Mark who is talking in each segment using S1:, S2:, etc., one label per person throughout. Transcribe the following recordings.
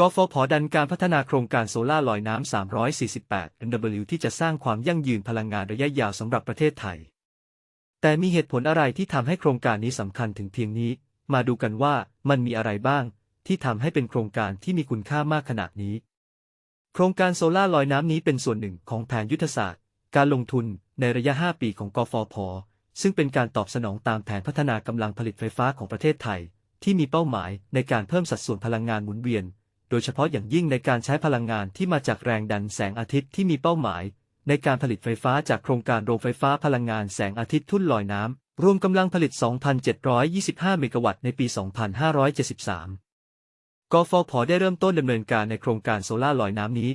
S1: กฟผดันการพัฒนาโครงการโซลาร์ลอยน้ำ 348 MW ที่จะสร้างความยั่งยืนพลังงานระยะยาวสำหรับประเทศไทย แต่มีเหตุผลอะไรที่ทำให้โครงการนี้สำคัญถึงเพียงนี้ มาดูกันว่ามันมีอะไรบ้าง ที่ทำให้เป็นโครงการที่มีคุณค่ามากขนาดนี้ โครงการโซลาร์ลอยน้ำนี้เป็นส่วนหนึ่งของแผนยุทธศาสตร์ การลงทุนในระยะ 5 ปีของกฟผ ซึ่งเป็นการตอบสนองตามแผนพัฒนากำลังผลิตไฟฟ้าของประเทศไทย ที่มีเป้าหมายในการเพิ่มสัดส่วนพลังงานหมุนเวียน โดยเฉพาะอย่างยิ่งในการใช้พลังงานที่มาจากแรงดันแสงอาทิตย์ที่มีเป้าหมาย ในการผลิตไฟฟ้าจากโครงการโรงไฟฟ้าพลังงานแสงอาทิตย์ทุ่นลอยน้ำ รวมกำลังผลิต 2,725 เมกะวัตต์ในปี 2573 กฟผได้เริ่มต้นดำเนินการในโครงการโซลาร์ลอยน้ำนี้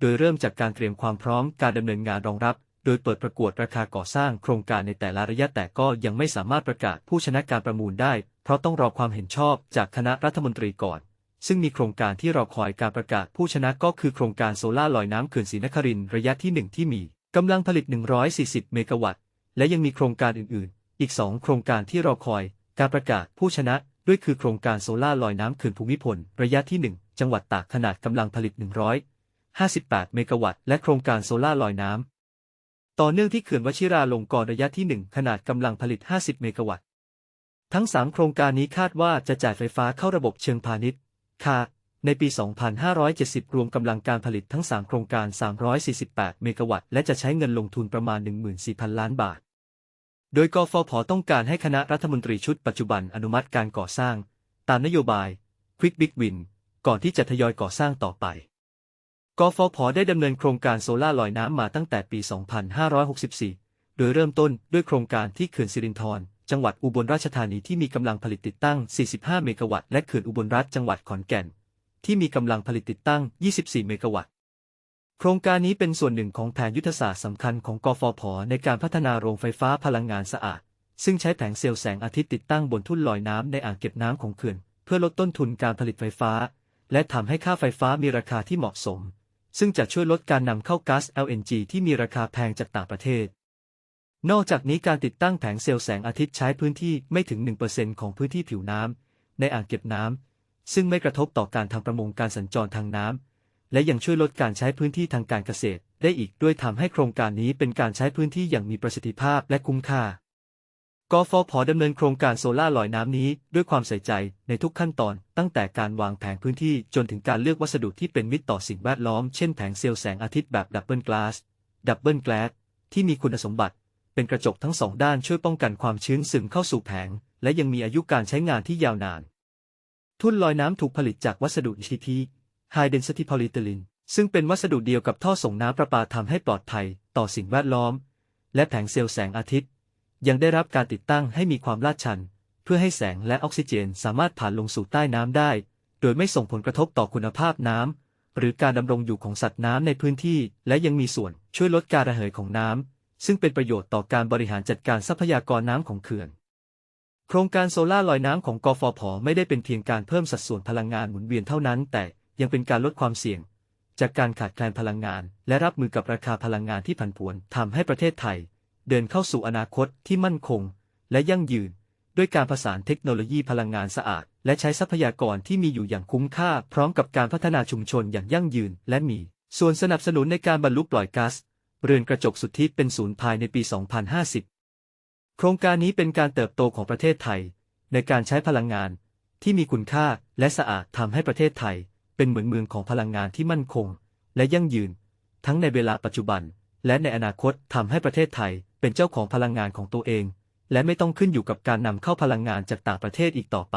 S1: โดยเริ่มจากการเตรียมความพร้อมการดำเนินงานรองรับ โดยเปิดประกวดราคาก่อสร้างโครงการในแต่ละระยะแต่ก็ยังไม่สามารถประกาศผู้ชนะการประมูลได้ เพราะต้องรอความเห็นชอบจากคณะรัฐมนตรีก่อน ซึ่งมีโครงการที่รอคอยการประกาศผู้ชนะก็คือโครงการโซล่าลอยน้ำเขื่อนศรีนครินทร์ระยะที่ 1 ที่มีกำลังผลิต 140 เมกะวัตต์ และยังมีโครงการอื่น ๆ อีก 2 โครงการที่รอคอย การประกาศผู้ชนะ ด้วยคือโครงการโซล่าลอยน้ำเขื่อนภูมิพล ระยะที่ 1 จังหวัดตากขนาดกำลังผลิต 158 เมกะวัตต์ และโครงการโซล่าลอยน้ำ ต่อเนื่องที่เขื่อนวชิราลงกรณ์ระยะที่ 1 ขนาดกำลังผลิต 50 เมกะวัตต์ ทั้ง 3 โครงการนี้คาดว่าจะจ่ายไฟฟ้าเข้าระบบเชิงพาณิชย์ คาในปี 2570 รวมกำลังการผลิตทั้ง 3 โครงการ 348 เมกะวัตต์ และจะใช้เงินลงทุนประมาณ 14,000 ล้านบาท โดยกฟผต้องการให้คณะรัฐมนตรีชุดปัจจุบันอนุมัติการก่อสร้าง ตามนโยบาย Quick Big Win ก่อนที่จะทยอยก่อสร้างต่อไปกฟผได้ดำเนินโครงการโซล่าลอยน้ำมาตั้งแต่ปี 2564 โดยเริ่มต้นด้วยโครงการที่เขื่อนสิรินธร จังหวัดอุบลราชธานีที่มีกำลังผลิตติดตั้ง 45 เมกะวัตต์และเขื่อนอุบลรัฐจังหวัดขอนแก่น ที่มีกำลังผลิตติดตั้ง 24 เมกะวัตต์ โครงการนี้เป็นส่วนหนึ่งของแผนยุทธศาสตร์สำคัญของกฟผ ในการพัฒนาโรงไฟฟ้าพลังงานสะอาด ซึ่งใช้แผงเซลล์แสงอาทิตย์ติดตั้งบนทุ่นลอยน้ำในอ่างเก็บน้ำของเขื่อน เพื่อลดต้นทุนการผลิตไฟฟ้า และทำให้ค่าไฟฟ้ามีราคาที่เหมาะสม ซึ่งจะช่วยลดการนำเข้าก๊าซ LNG ที่มีราคาแพงจากต่างประเทศ นอกจากนี้การติดตั้งแผงเซลล์แสงอาทิตย์ใช้พื้นที่ไม่ถึง 1%ของพื้นที่ผิวน้ำในอ่างเก็บน้ำซึ่งไม่กระทบต่อการทำประมงการสัญจรทางน้ำและยังช่วยลดการใช้พื้นที่ทางการเกษตร ได้อีกด้วยทำให้โครงการนี้เป็นการใช้พื้นที่อย่างมีประสิทธิภาพและคุ้มค่ากฟผดำเนินโครงการโซลาลอยน้ำนี้ด้วยความใส่ใจในทุกขั้นตอน ตั้งแต่การวางแผนพื้นที่จนถึงการเลือกวัสดุที่เป็นมิตรต่อสิ่งแวดล้อม เช่นแผงเซลล์แสงอาทิตย์แบบดับเบิลกลาสดับเบิลแกลสที่มีคุณสมบัติ เป็นกระจกทั้งสองด้านช่วยป้องกันความชื้นซึมเข้าสู่แผง และยังมีอายุการใช้งานที่ยาวนาน ทุ่นลอยน้ำถูกผลิตจากวัสดุ HDP High Density Polyethylene ซึ่งเป็นวัสดุเดียวกับท่อส่งน้ำประปาทำให้ปลอดภัย ต่อสิ่งแวดล้อม และแผงเซลล์แสงอาทิตย์ ยังได้รับการติดตั้งให้มีความลาดชัน เพื่อให้แสงและออกซิเจนสามารถผ่านลงสู่ใต้น้ำได้ โดยไม่ส่งผลกระทบต่อคุณภาพน้ำหรือการดำรงอยู่ของสัตว์น้ำในพื้นที่ และยังมีส่วนช่วยลดการระเหยของน้ำ ซึ่งเป็นประโยชน์ต่อการบริหารจัดการทรัพยากรน้ำของเขื่อน โครงการโซลาลอยน้ำของกฟผ ไม่ได้เป็นเพียงการเพิ่มสัดส่วนพลังงานหมุนเวียนเท่านั้น แต่ยังเป็นการลดความเสี่ยง จากการขาดแคลนพลังงาน และรับมือกับราคาพลังงานที่ผันผวนทำให้ประเทศไทย เดินเข้าสู่อนาคตที่มั่นคง และยั่งยืน ด้วยการผสานเทคโนโลยีพลังงานสะอาด และใช้ทรัพยากรที่มีอยู่อย่างคุ้มค่า พร้อมกับการพัฒนาชุมชนอย่างยั่งยืน และมีส่วนสนับสนุนในการบรรลุปล่อยก๊าซ เรือนกระจกสุทธิเป็นศูนย์ภายในปี 2050 โครงการนี้เป็นการเติบโตของประเทศไทย ในการใช้พลังงานที่มีคุณค่าและสะอาดทำให้ประเทศไทย เป็นเหมือนเมืองของพลังงานที่มั่นคง และยั่งยืน ทั้งในเวลาปัจจุบัน และในอนาคตทำให้ประเทศไทย เป็นเจ้าของพลังงานของตัวเอง และไม่ต้องขึ้นอยู่กับการนำเข้าพลังงานจากต่างประเทศอีกต่อไป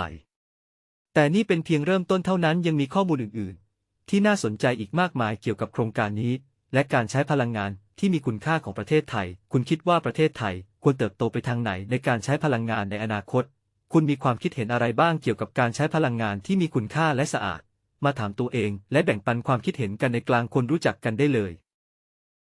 S1: แต่นี่เป็นเพียงเริ่มต้นเท่านั้นยังมีข้อมูลอื่น ๆ ที่น่าสนใจอีกมากมายเกี่ยวกับโครงการนี้ และการใช้พลังงาน ที่มีคุณค่าของประเทศไทย คุณคิดว่าประเทศไทย ควรเติบโตไปทางไหนในการใช้พลังงานในอนาคต คุณมีความคิดเห็นอะไรบ้างเกี่ยวกับการใช้พลังงานที่มีคุณค่าและสะอาด มาถามตัวเองและแบ่งปันความคิดเห็นกันในกลางคนรู้จักกันได้เลย